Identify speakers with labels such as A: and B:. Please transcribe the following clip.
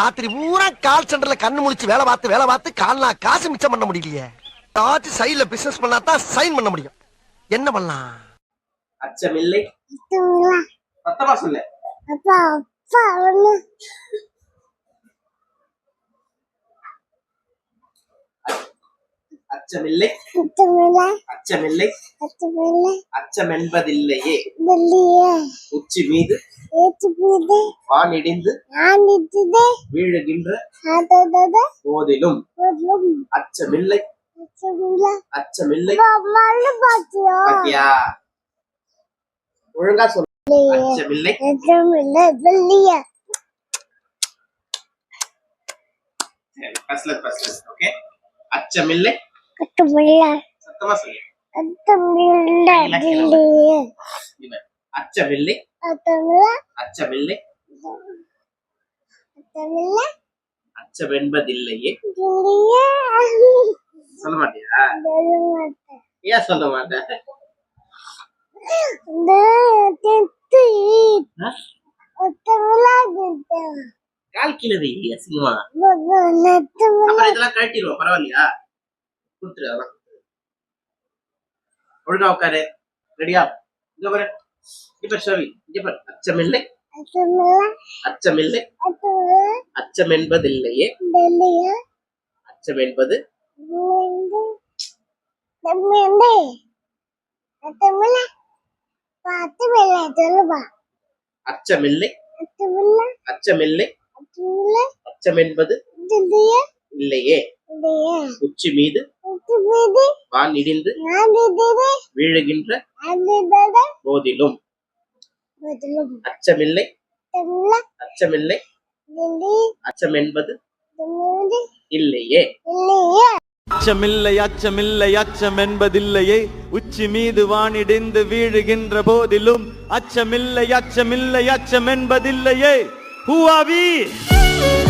A: ராத்திரி பூரா கால் சென்டர்ல கண்ணு முழிச்சு வேலை பார்த்து வேலை பார்த்து கால்னா காசு மிச்சம் பண்ண முடியலையே ஏதாச்சும் சைட்ல பிசினஸ் பண்ணா தான் சைன் பண்ண முடியும் என்ன பண்ணலாம்
B: அச்சமில்லை சத்தமா சொல்லு
C: அப்பா அப்பா
B: அச்சமில்லை அச்சமில்லை அச்சம் என்பதில்லையே உச்சி மீது போதிலும் அச்சமில்லை அச்சமில்லை
C: பாத்தியா ஒழுங்கா சொல்லு அச்சமில்லை
B: அச்சமில்லை அச்சவில்லை சொல்ல மாட்டேன் கால் கிலோ அசிங்கமா இதெல்லாம் கழட்டிடுவோம் பரவாயில்லையா கொடுத்துரு அதான் ஒழுங்கா உட்காரு ரெடியா இங்க பாரு இங்க பாரு இங்க பாரு அச்சமில்லை அச்சமில்லை அச்சம் என்பதில்லையே அச்சம் என்பது அச்சமில்லை அச்சமில்லை அச்சம் என்பது உச்சி மீது வீழுகின்ற போதிலும் அச்சமில்லை அச்சமில்லை அச்சம் என்பது இல்லையே
C: அச்சமில்லை அச்சமில்லை அச்சம் என்பதில்லையே உச்சி மீது வானிடிந்து வீழுகின்ற போதிலும் அச்சமில்லை அச்சமில்லை அச்சம் என்பதில்லையே ஹூ ஆர்